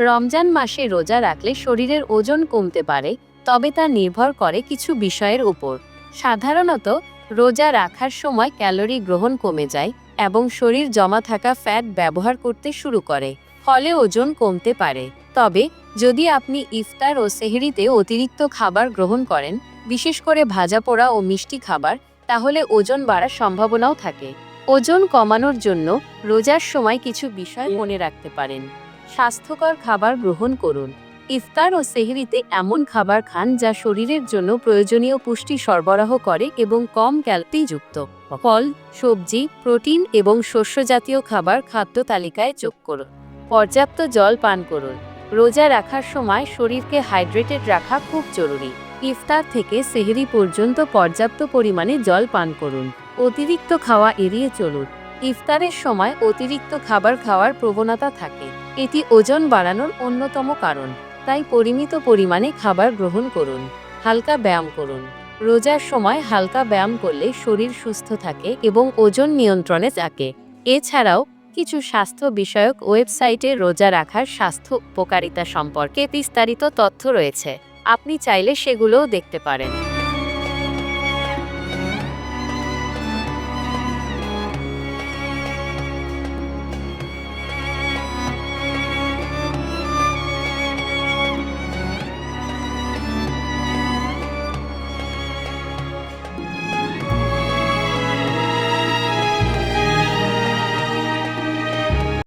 রমজান মাসে রোজা রাখলে শরীরের ওজন কমতে পারে, তবে তা নির্ভর করে কিছু বিষয়ের উপর। সাধারণত, রোজা রাখার সময় ক্যালোরি গ্রহণ কমে যায় এবং শরীর জমা থাকা ফ্যাট ব্যবহার করতে শুরু করে, ফলে ওজন কমতে পারে। তবে, যদি আপনি ইফতার ও সেহরিতে অতিরিক্ত খাবার গ্রহণ করেন, বিশেষ করে ভাজা পোড়া ও মিষ্টি খাবার, তাহলে ওজন বাড়ার সম্ভাবনাও থাকে। ওজন কমানোর জন্য রোজার সময় কিছু বিষয় মনে রাখতে পারেন। স্বাস্থ্যকর খাবার গ্রহণ করুন। ইফতার ও সেহরিতে এমন খাবার খান যা শরীরের জন্য প্রয়োজনীয় পুষ্টি সরবরাহ করে এবং কম ক্যালোরিযুক্ত। ফল, সবজি, প্রোটিন এবং শস্য জাতীয় খাবার খাদ্য তালিকায় যোগ করুন। পর্যাপ্ত জল পান করুন। রোজা রাখার সময় শরীরকে হাইড্রেটেড রাখা খুব জরুরি। ইফতার থেকে সেহরি পর্যন্ত পর্যাপ্ত পরিমাণে জল পান করুন। অতিরিক্ত খাওয়া এড়িয়ে চলুন। ইফতারের সময় অতিরিক্ত খাবার খাওয়ার প্রবণতা থাকে। এটি ওজন বাড়ানোর অন্যতম কারণ। তাই পরিমিত পরিমাণে খাবার গ্রহণ করুন, হালকা ব্যায়াম করুন। রোজার সময় হালকা ব্যায়াম করলে শরীর সুস্থ থাকে এবং ওজন নিয়ন্ত্রণে থাকে। এছাড়াও কিছু স্বাস্থ্য বিষয়ক ওয়েবসাইটে রোজা রাখার স্বাস্থ্য উপকারিতা সম্পর্কে বিস্তারিত তথ্য রয়েছে। আপনি চাইলে সেগুলোও দেখতে পারেন।